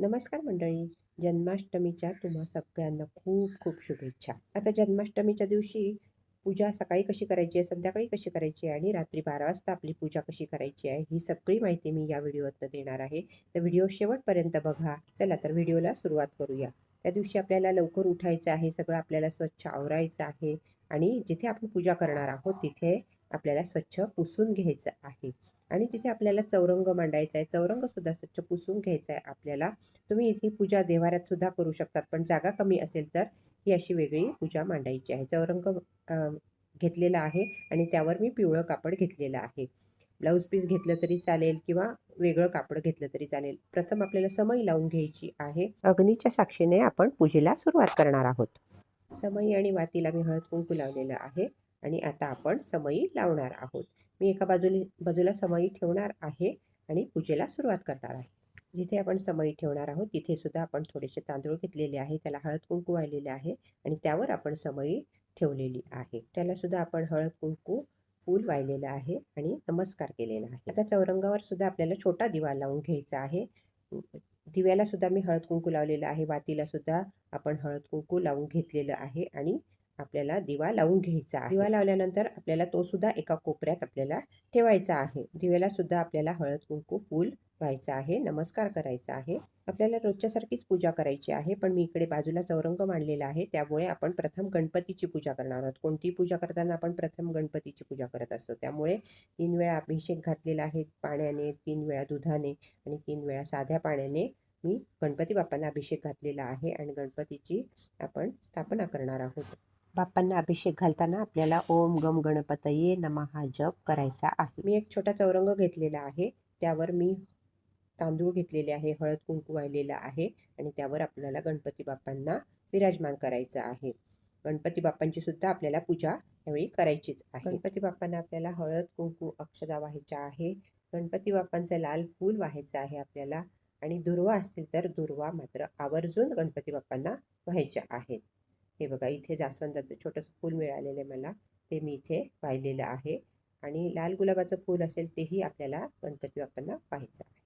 नमस्कार मंडळी. जन्माष्टमीच्या तुम्हा सगळ्यांना खूप खूप शुभेच्छा. आता जन्माष्टमीच्या दिवशी पूजा सकाळी कशी करायची आहे संध्याकाळी कशी करायची आहे आणि रात्री बारा वाजता आपली पूजा कशी करायची आहे ही सगळी माहिती मी या व्हिडिओतनं देणार आहे. तर व्हिडिओ शेवटपर्यंत बघा. चला तर व्हिडिओला सुरुवात करूया. त्या दिवशी आपल्याला लवकर उठायचं आहे सगळं आपल्याला स्वच्छ आवरायचं आहे आणि जिथे आपण पूजा करणार आहोत तिथे आपल्याला स्वच्छ पुसून घ्यायचं आहे. आणि तिथे आपल्याला चौरंग मांडायचा आहे. चौरंगसुद्धा स्वच्छ पुसून घ्यायचा आहे. आपल्याला तुम्ही इथे पूजा देवाऱ्यातसुद्धा करू शकतात. पण जागा कमी असेल तर ही अशी वेगळी पूजा मांडायची आहे. चौरंग घेतलेला आहे आणि त्यावर मी पिवळं कापड घेतलेलं आहे. ब्लाऊज पीस घेतलं तरी चालेल किंवा वेगळं कापड घेतलं तरी चालेल. प्रथम आपल्याला समई लावून घ्यायची आहे. अग्नीच्या साक्षीने आपण पूजेला सुरुवात करणार आहोत. समई आणि वातीला मी हळद कुंकू लावलेलं आहे. आणि आता आपण समई लावणार आहोत. मी एका बाजूला बाजूला समई ठेवणार आहे आणि पूजेला सुरुवात करणार आहे. जिथे आपण समई ठेवणार आहोत तिथे सुद्धा आपण थोडेसे तांदूळ घेतलेले आहे त्याला हळद कुंकू वाहिलेले आहे आणि त्यावर आपण समई ठेवलेली आहे. त्याला सुद्धा आपण हळद कुंकू फूल वाहिलेलं आहे आणि नमस्कार केलेला आहे. आता चौरंगावर सुद्धा आपल्याला छोटा दिवा लावून घ्यायचा आहे. दिव्याला सुद्धा मी हळद कुंकू लावलेलं आहे. वातीला सुद्धा आपण हळद कुंकू लावून घेतलेलं आहे आणि आपल्याला दिवा लावून घ्यायचा आहे. दिवा लावल्यानंतर आपल्याला तो सुद्धा एका कोपऱ्यात आपल्याला ठेवायचा आहे. दिव्याला सुद्धा आपल्याला हळद कुंकू फूल व्हायचा आहे नमस्कार करायचा आहे. आपल्याला रोजच्यासारखीच पूजा करायची आहे पण मी इकडे बाजूला चौरंग मांडलेला आहे. त्यामुळे आपण प्रथम गणपतीची पूजा करणार आहोत. कोणती पूजा करताना आपण प्रथम गणपतीची पूजा करत असतो. त्यामुळे तीन वेळा अभिषेक घातलेला आहे पाण्याने तीन वेळा दुधाने आणि तीन वेळा साध्या पाण्याने मी गणपती बाप्पांना अभिषेक घातलेला आहे आणि गणपतीची आपण स्थापना करणार आहोत. बाप्पांना अभिषेक घालताना आपल्याला ओम गम गणपतये नमा हा जप करायचा आहे. मी एक छोटा चौरंग घेतलेला आहे. त्यावर मी तांदूळ घेतलेले आहे. हळद कुंकू वाहिलेला आहे आणि त्यावर आपल्याला गणपती बाप्पांना विराजमान करायचं आहे. गणपती बाप्पांची सुद्धा आपल्याला पूजा यावेळी करायचीच आहे. गणपती बाप्पांना आपल्याला हळद कुंकू अक्षदा व्हायच्या आहे. गणपती बाप्पांचं लाल फूल व्हायचं आहे आपल्याला आणि दुर्वा असतील तर दुर्वा मात्र आवर्जून गणपती बाप्पांना व्हायच्या आहेत. हे बघा इथे जास्वंदाचं छोटंसं फूल मिळालेलं आहे मला. ते मी इथे पाहिलेलं आहे. आणि लाल गुलाबाचं फूल असेल तेही आपल्याला गणपती बाप्पांना पाहायचं आहे.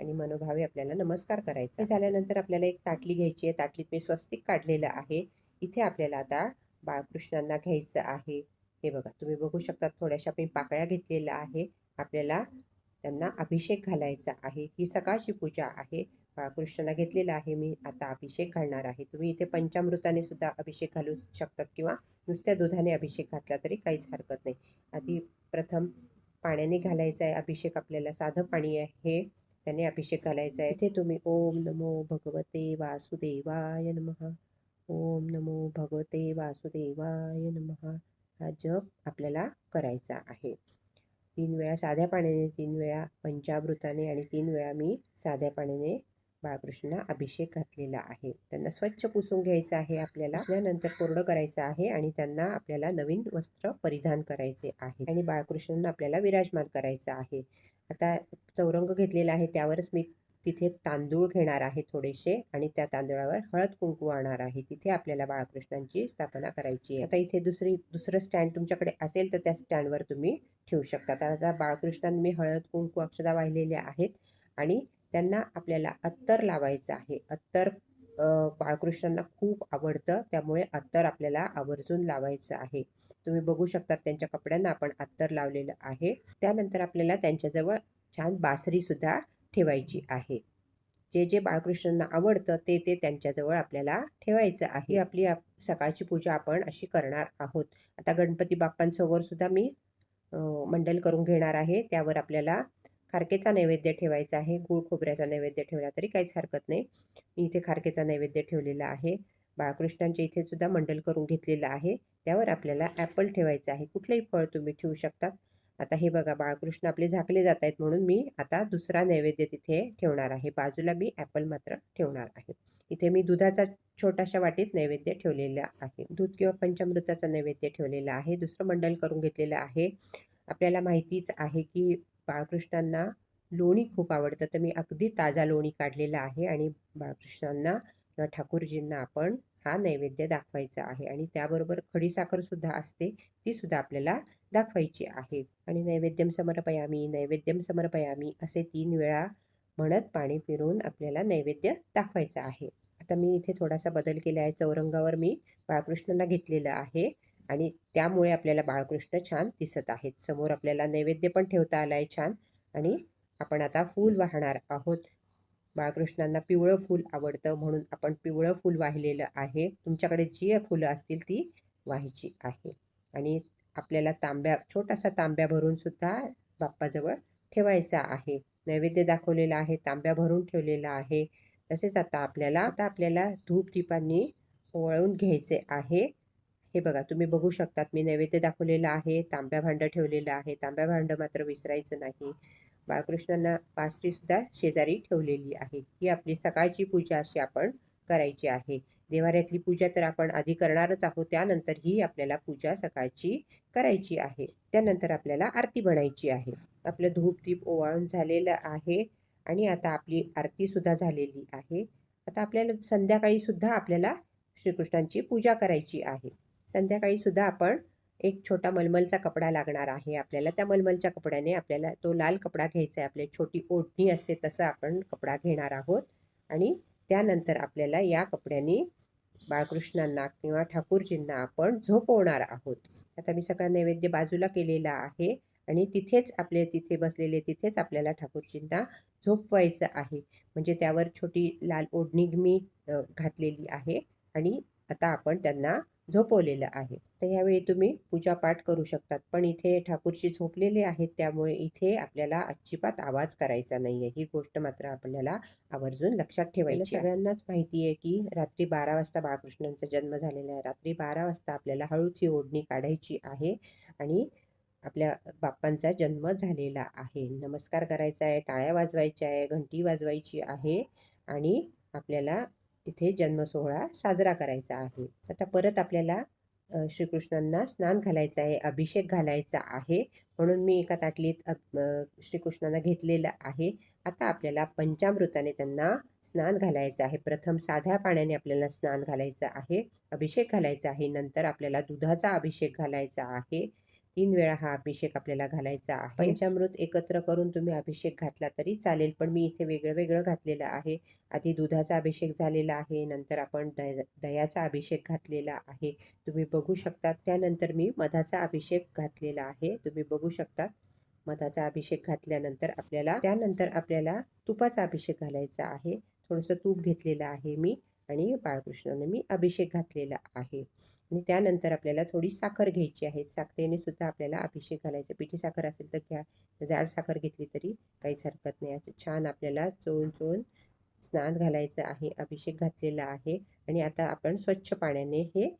आणि मनोभावे आपल्याला नमस्कार करायचा झाल्यानंतर आपल्याला एक ताटली घ्यायची आहे. ताटलीत मी स्वस्तिक काढलेलं आहे. इथे आपल्याला आता बाळकृष्णांना घ्यायचं आहे. हे बघा तुम्ही बघू शकता थोड्याशा मी पाकळ्या घेतलेल्या आहे. आपल्याला त्यांना अभिषेक घालायचा आहे. ही सकाळची पूजा आहे. कृष्णाला घेतलेला आहे मी आता अभिषेक घालणार आहे. तुम्ही इथे पंचामृताने सुद्धा अभिषेक घालू शकतात किंवा नुसत्या दुधाने अभिषेक घातला तरी काहीच हरकत नाही. आधी प्रथम पाण्याने घालायचा आहे अभिषेक आपल्याला साधं पाणी आहे त्याने अभिषेक घालायचा आहे इथे तुम्ही ओम नमो भगवते वासुदेवाय नमः. ओम नमो भगवते वासुदेवाय नमः. हा जप आपल्याला करायचा आहे. तीन वेळा साध्या पाण्याने तीन वेळा पंचामृताने आणि तीन वेळा मी साध्या पाण्याने बाळकृष्णांना अभिषेक घातलेला आहे. त्यांना स्वच्छ पुसून घ्यायचं आहे आपल्याला. त्यानंतर कोरडं करायचं आहे आणि त्यांना आपल्याला नवीन वस्त्र परिधान करायचे आहे. आणि बाळकृष्णांना आपल्याला विराजमान करायचं आहे. आता चौरंग घेतलेला आहे. त्यावरच मी तिथे तांदूळ घेणार आहे थोडेसे आणि त्या तांदूळावर हळद कुंकू आणणार आहे. तिथे आपल्याला बाळकृष्णांची स्थापना करायची आहे. आता इथे दुसरी दुसरं स्टँड तुमच्याकडे असेल तर त्या स्टँडवर तुम्ही ठेवू शकता. तर आता बाळकृष्णांनी मी हळद कुंकू अक्षदा वाहिलेल्या आहेत आणि त्यांना आपल्याला अत्तर लावायचं आहे. अत्तर बाळकृष्णांना खूप आवडतं. त्यामुळे अत्तर आपल्याला आवर्जून लावायचं आहे. तुम्ही बघू शकता त्यांच्या कपड्यांना आपण अत्तर लावलेलं आहे. त्यानंतर आपल्याला त्यांच्याजवळ छान बासरीसुद्धा ठेवायची आहे. जे जे बाळकृष्णांना आवडतं ते ते त्यांच्याजवळ आपल्याला ठेवायचं आहे. आपली आप सकाळची पूजा आपण अशी करणार आहोत. आता गणपती बाप्पांसमोर सुद्धा मी मंडल करून घेणार आहे. त्यावर आपल्याला खारकेचा नैवेद्य ठेवायचा आहे. गुळ खोबऱ्याचा नैवेद्य ठेवला तरी काहीच हरकत नाही. मी इथे खारकेचा नैवेद्य ठेवलेला आहे. बाळकृष्णांच्या इथे सुद्धा मंडल करून घेतलेलं आहे. त्यावर आपल्याला ॲपल ठेवायचं आहे. कुठलंही फळ तुम्ही ठेवू शकतात आता हे बघा बाळकृष्ण आपले झाकले जात आहेत म्हणून मी आता दुसरा नैवेद्य तिथे ठेवणार आहे. बाजूला मी ॲपल मात्र ठेवणार आहे. इथे मी दुधाचा छोटाशा वाटीत नैवेद्य ठेवलेला आहे. दूध किंवा पंचामृताचा नैवेद्य ठेवलेला आहे. दुसरं मंडल करून घेतलेलं आहे. आपल्याला माहितीच आहे की बाळकृष्णांना लोणी खूप आवडतं. तर मी अगदी ताजा लोणी काढलेला आहे आणि बाळकृष्णांना किंवा ठाकूरजींना आपण हा नैवेद्य दाखवायचा आहे. आणि त्याबरोबर खडीसाखरसुद्धा असते ती सुद्धा आपल्याला दाखवायची आहे. आणि नैवेद्यम समर्पयामी नैवेद्यम समर्पयामी असे तीन वेळा म्हणत पाणी फिरून आपल्याला नैवेद्य दाखवायचा आहे. आता मी इथे थोडासा बदल केला आहे. चौरंगावर मी बाळकृष्णांना घेतलेलं आहे. आणि त्यामुळे आपल्याला बाळकृष्ण छान दिसत आहेत. समोर आपल्याला नैवेद्य पण ठेवता आला आहे छान आणि आपण आता फूल वाहणार आहोत. बाळकृष्णांना पिवळं फूल आवडतं म्हणून आपण पिवळं फूल वाहिलेलं आहे. तुमच्याकडे जी फुलं असतील ती व्हायची आहे. आणि आपल्याला तांब्या छोटासा तांब्या भरून सुद्धा बाप्पाजवळ ठेवायचा आहे. नैवेद्य दाखवलेला आहे तांब्या भरून ठेवलेला आहे. तसेच आता आपल्याला आता आपल्याला धूप दीपांनी ओवाळून घ्यायचे आहे. हे बघा तुम्ही बघू शकतात मी नैवेद्य दाखवलेलं आहे तांब्या भांडं ठेवलेलं आहे तांब्या भांडं मात्र विसरायचं नाही. बाळकृष्णांना पासरीसुद्धा शेजारी ठेवलेली आहे. ही आपली सकाळची पूजा अशी आपण करायची आहे. देवाऱ्यातली पूजा तर आपण आधी करणारच आहोत त्यानंतर ही आपल्याला पूजा सकाळची करायची आहे. त्यानंतर आपल्याला आरती बनायची आहे. आपलं धूप दीप ओवाळून झालेलं आहे आणि आता आपली आरतीसुद्धा झालेली आहे. आता आपल्याला संध्याकाळीसुद्धा आपल्याला श्रीकृष्णांची पूजा करायची आहे. संध्याकाळी सुद्धा आपण एक छोटा मलमलचा कपडा लागणार आहे आपल्याला. त्या मलमलच्या कपड्याने आपल्याला तो लाल कपडा घ्यायचा आहे. आपली छोटी ओढणी असते तसं आपण कपडा घेणार आहोत. आणि त्यानंतर आपल्याला या कपड्याने बाळकृष्णांना किंवा ठाकूरजींना आपण झोपवणार आहोत. आता मी सगळा नैवेद्य बाजूला केलेला आहे आणि तिथेच आपले तिथे बसलेले तिथेच आपल्याला ठाकूरजींना झोपवायचं आहे. म्हणजे त्यावर छोटी लाल ओढणी मी घातलेली आहे. आणि आता आपण त्यांना झोपवलेलं आहे. तर यावेळी तुम्ही पूजापाठ करू शकतात. पण इथे ठाकूरची झोपलेले आहेत त्यामुळे इथे आपल्याला अजिबात आवाज करायचा नाही आहे ही गोष्ट मात्र आपल्याला आवर्जून लक्षात ठेवायची सगळ्यांनाच माहिती आहे की रात्री बारा वाजता बाळकृष्णांचा जन्म झालेला आहे. रात्री बारा वाजता आपल्याला हळूच ही ओढणी काढायची आहे आणि आपल्या बाप्पांचा जन्म झालेला आहे. नमस्कार करायचा आहे टाळ्या वाजवायच्या आहे घंटी वाजवायची आहे आणि आपल्याला तिथे जन्मसोहळा साजरा करायचा आहे. आता परत आपल्याला श्रीकृष्णांना स्नान घालायचं आहे अभिषेक घालायचा आहे म्हणून मी एका ताटलीत श्रीकृष्णांना घेतलेलं आहे. आता आपल्याला पंचामृताने त्यांना स्नान घालायचं आहे. प्रथम साध्या पाण्याने आपल्याला स्नान घालायचं आहे अभिषेक घालायचा आहे नंतर आपल्याला दुधाचा अभिषेक घालायचा आहे. तीन वेळा हा अभिषेक आपल्याला घालायचा आहे. पंचामृत एकत्र करून तुम्ही अभिषेक घातला तरी चालेल पण मी इथे वेगळं वेगळं घातलेलं आहे. आधी दुधाचा अभिषेक झालेला आहे नंतर आपण दय दयाचा अभिषेक घातलेला आहे. तुम्ही बघू शकता त्यानंतर मी मधाचा अभिषेक घातलेला आहे. तुम्ही बघू शकता मधाचा अभिषेक घातल्यानंतर आपल्याला त्यानंतर आपल्याला तुपाचा अभिषेक घालायचा आहे. थोडंसं तूप घेतलेलं आहे मी आणि बाळकृष्णाने मी अभिषेक घातलेला आहे. आणि त्यानंतर आपल्याला थोडी साखर घ्यायची आहे. साखरेने सुद्धा आपल्याला अभिषेक घालायचा. पिठी साखर असेल तर घ्या. जाड साखर घेतली तरी काहीच हरकत नाही. असं छान आपल्याला चोळून चोळून स्नान घालायचं आहे. अभिषेक घातलेला आहे. आणि आता आपण स्वच्छ पाण्याने हे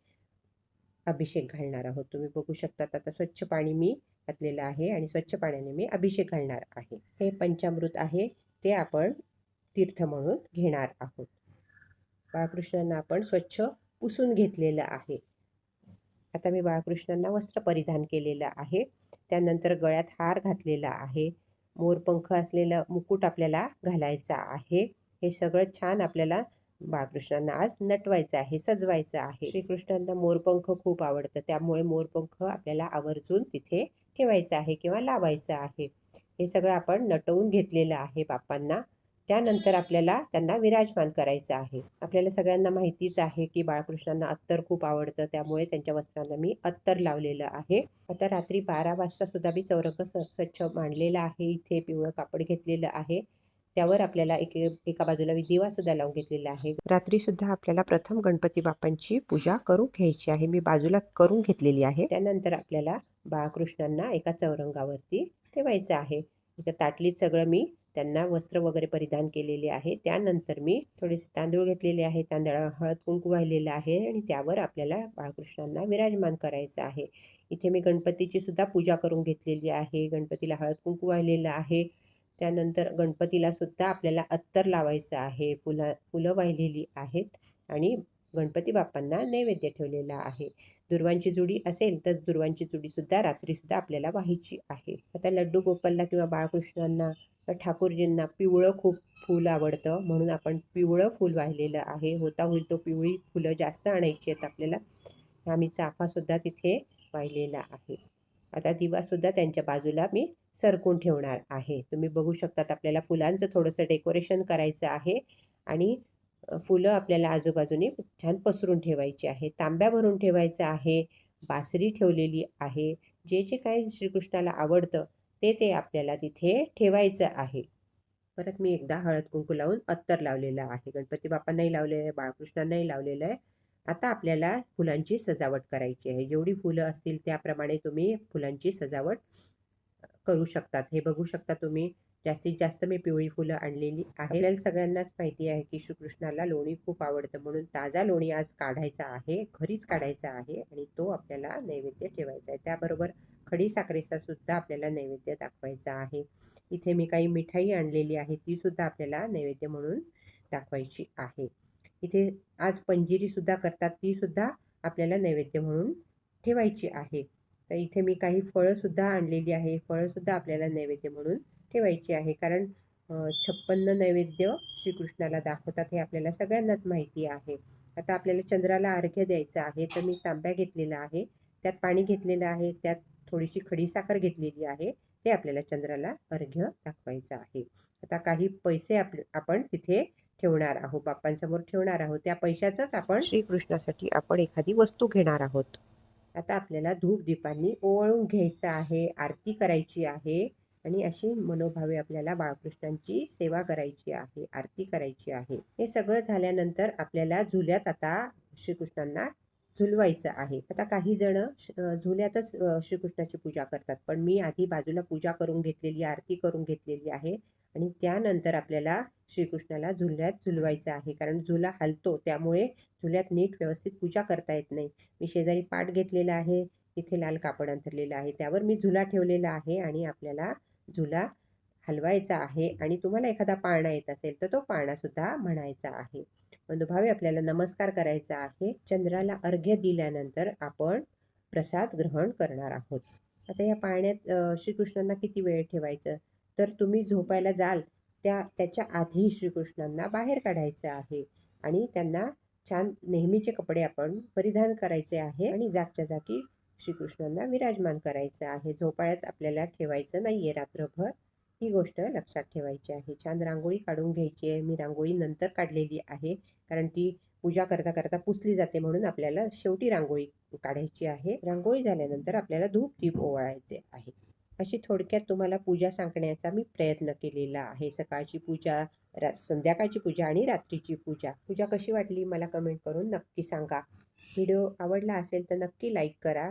अभिषेक घालणार आहोत. तुम्ही बघू शकतात आता स्वच्छ पाणी मी घातलेलं आहे आणि स्वच्छ पाण्याने मी अभिषेक घालणार आहे. हे पंचामृत आहे. ते आपण तीर्थ म्हणून घेणार आहोत. बाळकृष्णांना आपण स्वच्छ पुसून घेतलेलं आहे. आता मी बाळकृष्णांना वस्त्र परिधान केलेलं आहे. त्यानंतर गळ्यात हार घातलेला आहे. मोरपंख असलेलं मुकुट आपल्याला घालायचा आहे. हे सगळं छान आपल्याला बाळकृष्णांना आज नटवायचं आहे सजवायचं आहे. श्रीकृष्णांना मोरपंख खूप आवडतं. त्यामुळे मोरपंख आपल्याला आवर्जून तिथे ठेवायचं आहे किंवा लावायचं आहे. हे सगळं आपण नटवून घेतलेलं आहे बाप्पांना. त्यानंतर आपल्याला त्यांना विराजमान करायचं आहे. आपल्याला सगळ्यांना माहितीच आहे की बाळकृष्णांना अत्तर खूप आवडतं. त्यामुळे त्यांच्या वस्त्रांना मी अत्तर लावलेलं आहे. आता रात्री बारा वाजता सुद्धा मी चौरक स्वच्छ मांडलेला आहे. इथे पिवळं कापड घेतलेलं आहे. त्यावर आपल्याला एक एका बाजूला मी सुद्धा लावून घेतलेला आहे. रात्री सुद्धा आपल्याला प्रथम गणपती बाप्पांची पूजा करून घ्यायची आहे. मी बाजूला करून घेतलेली आहे. त्यानंतर आपल्याला बाळकृष्णांना एका चौरंगावरती ठेवायचं आहे. एका ताटलीत सगळं मी त्यांना वस्त्र वगैरे परिधान केलेले आहे. त्यानंतर मी थोडेसे तांदूळ घेतलेले आहे. तांदळा हळद कुंकू वाहिलेलं आहे आणि त्यावर आपल्याला बाळकृष्णांना विराजमान करायचं आहे. इथे मी गणपतीची सुद्धा पूजा करून घेतलेली आहे. गणपतीला हळद कुंकू वाहिलेलं आहे. त्यानंतर गणपतीला सुद्धा आपल्याला अत्तर लावायचं आहे. फुलं फुलं वाहिलेली आहेत आणि गणपती बाप्पांना नैवेद्य ठेवलेला आहे. दुर्वांची जुडी असेल तर दुर्वांची जुडीसुद्धा रात्रीसुद्धा आपल्याला व्हायची आहे. आता लड्डू गोपालला किंवा बाळकृष्णांना ठाकूरजींना पिवळं खूप फूल आवडतं म्हणून आपण पिवळं फूल वाहिलेलं आहे. होता होईल तो पिवळी फुलं जास्त आणायची आहेत आपल्याला. आम्ही चाफासुद्धा तिथे वाहिलेला आहे. आता दिवासुद्धा त्यांच्या बाजूला मी सरकून ठेवणार आहे. तुम्ही बघू शकतात आपल्याला फुलांचं थोडंसं डेकोरेशन करायचं आहे. आणि फुलं आपल्याला आजूबाजूने छान पसरून ठेवायची आहे. तांब्या भरून ठेवायचं आहे. बासरी ठेवलेली आहे. जे जे काही श्रीकृष्णाला आवडतं ते ते आपल्याला तिथे ठेवायचं आहे. परत मी एकदा हळद कुंकू लावून अत्तर लावलेलं आहे. गणपती बाप्पांनाही लावलेलं आहे बाळकृष्णांनाही लावलेलं आहे. आता आपल्याला फुलांची सजावट करायची आहे. जेवढी फुलं असतील त्याप्रमाणे तुम्ही फुलांची सजावट करू शकतात. हे बघू शकता तुम्ही. जास्तीत जास्त मी पिवळी फुलं आणलेली आहे आपल्याला सगळ्यांनाच माहिती आहे की श्रीकृष्णाला लोणी खूप आवडतं. म्हणून ताजा लोणी आज काढायचा आहे घरीच काढायचा आहे आणि तो आपल्याला नैवेद्य ठेवायचा आहे. त्याबरोबर खडी साखरेचा सुद्धा आपल्याला नैवेद्य दाखवायचा आहे. इथे मी काही मिठाई आणलेली आहे ती सुद्धा आपल्याला नैवेद्य म्हणून दाखवायची आहे. इथे आज पंजिरी सुद्धा करतात ती सुद्धा आपल्याला नैवेद्य म्हणून ठेवायची आहे. तर इथे मी काही फळं सुद्धा आणलेली आहे. फळं सुद्धा आपल्याला नैवेद्य म्हणून ठेवायची आहे. कारण छप्पन्न नैवेद्य श्रीकृष्णाला दाखवतात हे आपल्याला सगळ्यांनाच माहिती आहे. आता आपल्याला चंद्राला अर्घ्य द्यायचं आहे तर मी तांब्या घेतलेला आहे. त्यात पाणी घेतलेलं आहे त्यात थोडीशी खडीसाखर घेतलेली आहे. ते आपल्याला चंद्राला अर्घ्य दाखवायचं आहे. आता काही पैसे आप आपण तिथे ठेवणार आहोत बाप्पांसमोर ठेवणार आहोत. त्या पैशाचाच आपण श्रीकृष्णासाठी आपण एखादी वस्तू घेणार आहोत. आता आपल्याला धूप दीपांनी ओवाळून घ्यायचं आहे आरती करायची आहे. आणि अशी मनोभावे आपल्याला बाळकृष्णांची सेवा करायची आहे आरती करायची आहे. हे सगळं झाल्यानंतर आपल्याला झुल्यात आता श्रीकृष्णांना झुलवायचं आहे. आता काही जण श- झुल्यातच श्रीकृष्णाची पूजा करतात. पण मी आधी बाजूला पूजा करून घेतलेली आरती करून घेतलेली आहे. आणि त्यानंतर आपल्याला श्रीकृष्णाला झुल्यात झुलवायचं आहे. कारण झुला हलतो त्यामुळे झुल्यात नीट व्यवस्थित पूजा करता येत नाही. मी शेजारी पाठ घेतलेला आहे. तिथे लाल कापड अंथरलेलं आहे. त्यावर मी झुला ठेवलेला आहे आणि आपल्याला झुला हलवायचा आहे आणि तुम्हाला एखादा पाळणा येत असेल तर तो पाळणासुद्धा म्हणायचा आहे. बंधुभावे आपल्याला नमस्कार करायचा आहे. चंद्राला अर्घ्य दिल्यानंतर आपण प्रसाद ग्रहण करणार आहोत. आता या पाळण्यात श्रीकृष्णांना किती वेळ ठेवायचं? तर तुम्ही झोपायला जाल त्या त्याच्या आधी श्रीकृष्णांना बाहेर काढायचं आहे आणि त्यांना छान नेहमीचे कपडे आपण परिधान करायचे आहे आणि जागच्या जागी श्रीकृष्णांना विराजमान करायचं आहे. झोपाळ्यात आपल्याला ठेवायचं नाही आहे रात्रभर. ही गोष्ट लक्षात ठेवायची आहे. छान रांगोळी काढून घ्यायची आहे. मी रांगोळी नंतर काढलेली आहे. कारण ती पूजा करता करता पुसली जाते म्हणून आपल्याला शेवटी रांगोळी काढायची आहे. रांगोळी झाल्यानंतर आपल्याला धूप दीप ओवाळायचे आहे. अशी थोडक्यात तुम्हाला पूजा सांगण्याचा मी प्रयत्न केलेला आहे. सकाळची पूजा रा संध्याकाळची पूजा आणि रात्रीची पूजा. पूजा कशी वाटली? मला कमेंट करून नक्की सांगा. व्हिडिओ आवडला असेल तर नक्की लाईक करा.